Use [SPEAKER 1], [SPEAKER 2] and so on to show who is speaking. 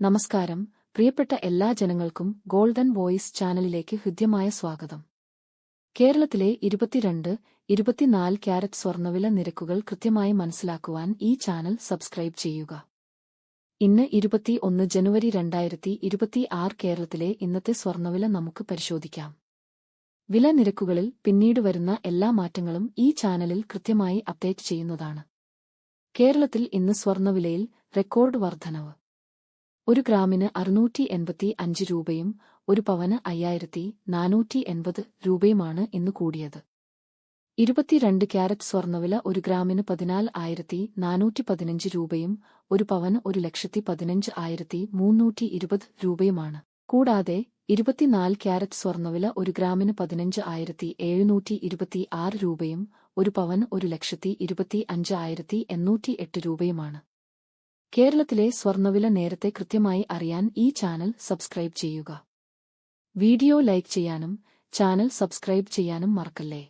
[SPEAKER 1] നമസ്കാരം. പ്രിയപ്പെട്ട എല്ലാ ജനങ്ങൾക്കും ഗോൾഡൻ വോയിസ് ചാനലിലേക്ക് ഹൃദ്യമായ സ്വാഗതം. കേരളത്തിലെ ഇരുപത്തിരണ്ട് ഇരുപത്തിനാല് ക്യാരറ്റ് സ്വർണവില നിരക്കുകൾ കൃത്യമായി മനസ്സിലാക്കുവാൻ ഈ ചാനൽ സബ്സ്ക്രൈബ് ചെയ്യുക. ഇന്ന് ഇരുപത്തി ഒന്ന് ജനുവരി രണ്ടായിരത്തി ഇരുപത്തിയാറ് കേരളത്തിലെ ഇന്നത്തെ സ്വർണവില നമുക്ക് പരിശോധിക്കാം. വില നിരക്കുകളിൽ പിന്നീട് വരുന്ന എല്ലാ മാറ്റങ്ങളും ഈ ചാനലിൽ കൃത്യമായി അപ്ഡേറ്റ് ചെയ്യുന്നതാണ്. കേരളത്തിൽ ഇന്ന് സ്വർണവിലയിൽ റെക്കോർഡ് വർധനവ്. ഒരു ഗ്രാമിന് അറുന്നൂറ്റി എൺപത്തി അഞ്ച് രൂപയും ഒരു പവന് അയ്യായിരത്തി നാനൂറ്റി എൺപത് രൂപയുമാണ് ഇന്ന് കൂടിയത്. ഇരുപത്തിരണ്ട് ക്യാരറ്റ് സ്വർണവില ഒരു ഗ്രാമിന് പതിനാല് ആയിരത്തി നാനൂറ്റി പതിനഞ്ച് രൂപയും ഒരു പവന് ഒരു ലക്ഷത്തി പതിനഞ്ച് ആയിരത്തി മുന്നൂറ്റി ഇരുപത് രൂപയുമാണ്. കൂടാതെ ഇരുപത്തിനാല് ക്യാരറ്റ് സ്വർണവില ഒരു ഗ്രാമിന് പതിനഞ്ച് ആയിരത്തി എഴുന്നൂറ്റി ഇരുപത്തി ആറ് രൂപയും ഒരു പവൻ ഒരു ലക്ഷത്തി ഇരുപത്തി അഞ്ച് ആയിരത്തി എണ്ണൂറ്റി എട്ട് രൂപയുമാണ്. കേരളത്തിലെ സ്വർണവില നേരത്തെ കൃത്യമായി അറിയാൻ ഈ ചാനൽ സബ്സ്ക്രൈബ് ചെയ്യുക. വീഡിയോ ലൈക്ക് ചെയ്യാനും ചാനൽ സബ്സ്ക്രൈബ് ചെയ്യാനും മറക്കല്ലേ?